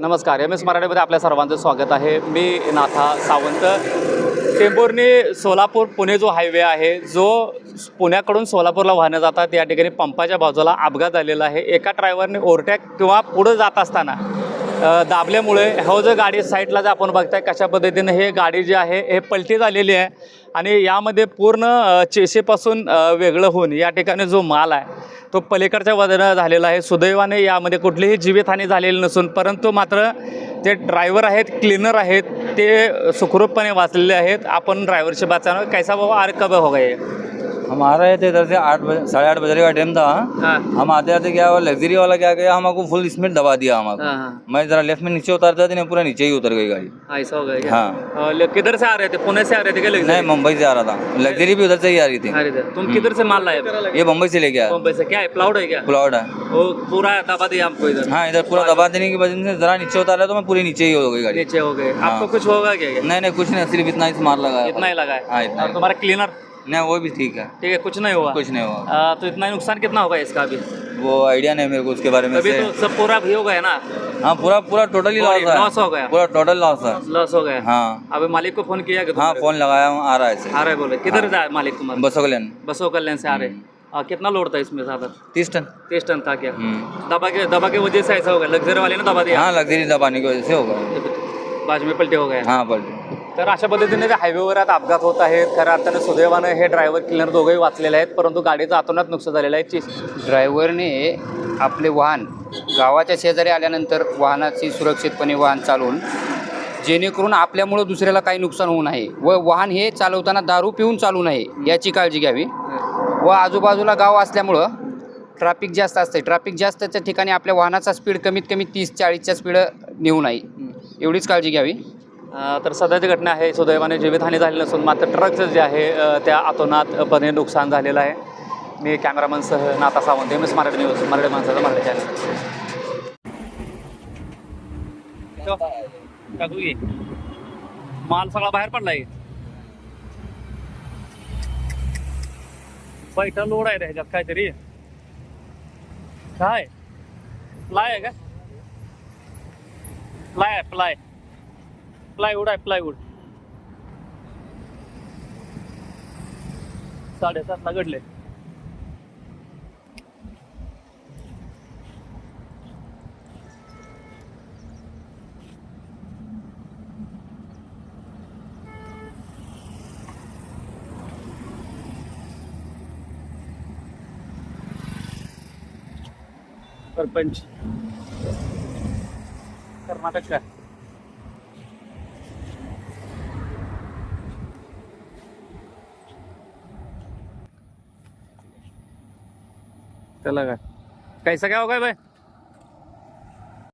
नमस्कार M S मराठीमध्ये आपल्या सर्वांचं स्वागत आहे. मी नाथा सावंत. टेंभुर्णी सोलापूर पुणे जो हायवे आहे जो पुण्याकडून सोलापूरला वाहनं जातात या ठिकाणी पंपाच्या बाजूला अपघात झालेला आहे. एका ड्रायव्हरने ओव्हरटॅक किंवा पुढं जात असताना दाबल्यामुळे हो जो गाडी साईडला जर आपण बघताय कशा पद्धतीने हे गाडी जी आहे हे पलटी झालेली आहे. आणि यामध्ये पूर्ण अ, चेसेपासून वेगळं होऊन या ठिकाणी जो माल आहे तो पलीकडच्या वजनं झालेला आहे. सुदैवाने यामध्ये कुठलीही जीवितहानी झालेली नसून परंतु मात्र जे ड्रायव्हर आहेत क्लीनर आहेत ते सुखरूपपणे वाचलेले आहेत. आपण ड्रायव्हरशी बात कैसा बाबा आर कब हो गए? हम आ रहे थे इधर से आठ बजे साढ़े आठ बजे का टाइम था। हाँ। हम आते आते क्या हुआ लग्जरी वाला क्या गया हमको फुल स्पीड दबा दिया हमको। हाँ हाँ। मैं जरा लेफ़्ट में नीचे उतारता था पूरा नीचे ही उतर गई गाड़ी। ऐसा हो गया? हाँ। किधर से आ रहे थे? पुणे से आ रहे थे क्या नहीं मुंबई से आ रहा था। लग्जरी भी उधर से ही आ रही थी। तुम किधर से माल लाए? ये मुंबई से लेके आया। मुंबई से। क्या है? प्लाउड है क्या? प्लॉट है। वो पूरा दबा दिया हमको इधर। हाँ इधर पूरा दबा देने की वजह से जरा नीचे उतारा तो मैं पूरी नीचे ही हो गई गाड़ी। नीचे हो गए। हाँ। आपको कुछ होगा क्या? नहीं नहीं कुछ नहीं सिर्फ़ इतना ही मार लगा इतना ही लगा ही। तुम्हारा क्लीनर नहीं वो भी ठीक है। ठीक है कुछ नहीं हुआ। कुछ नहीं हुआ। आ, तो इतना नुकसान कितना होगा इसका अभी? वो आइडिया नहीं मेरे को उसके बारे में अभी तो सब पूरा भी हो गया ना? हाँ पूरा पूरा टोटली लॉस है। लॉस हो गया? पूरा टोटल लॉस है। लॉस हो गया? हाँ। अभी मालिक को फ़ोन किया हाँ फ़ोन लगाया हूँ आ रहा है आ रहे बोले। किधर हाँ। जाए मालिक तुम्हारा? बसों के लेन। बसों कल्याण से आ रहे। आ, कितना लोड था इसमें ज़्यादा? तीस टन। तीस टन था क्या? हम्म। दबा के दबा के वजह से ऐसा हो गया? लग्जरी वाले ने दबा दिया? हाँ लग्जरी दबाने की वजह से होगा बाजू में पलटे हो गए। हाँ पलटी। तर अशा पद्धतीने ते हायवेवर आता अपघात होत आहेत खऱ्या अर्थाने सुदैवानं हे ड्रायव्हर क्लिनर दोघंही वाचलेले आहेत परंतु गाडीचं अतोनात नुकसान झालेलं आहे. ड्रायव्हरने आपले वाहन गावाच्या शेजारी आल्यानंतर वाहनाची सुरक्षितपणे वाहन चालवून जेणेकरून आपल्यामुळं दुसऱ्याला काही नुकसान होऊ नये व वाहन हे चालवताना दारू पिऊन चालू नये याची काळजी घ्यावी. व आजूबाजूला गाव असल्यामुळं ट्रॅफिक जास्त असते ट्रॅफिक जास्तच्या ठिकाणी आपल्या वाहनाचा स्पीड कमीत कमी तीस चाळीसच्या स्पीड नेऊ नये. एवढीच काळजी घ्यावी. तर सध्याची घटना आहे सुदैवाने जीवितहानी झाली नसून मात्र ट्रकचं जे आहे त्या आतोनातपणे नुकसान झालेलं आहे. मी कॅमेरामनसह Nata Sawant M S Marathi news Marathi माणसाचा मराठी चॅनल माल सगळा बाहेर पडलाय बैठा लोड आहे रे ह्याच्यात काहीतरी. काय? प्लाय आहे का? प्लाय प्लाय प्लायवूड आहे प्लायवूड साडेसातला घडले. सरपंच. कर्नाटक का? चला काय? कैसा क्या होगा भाई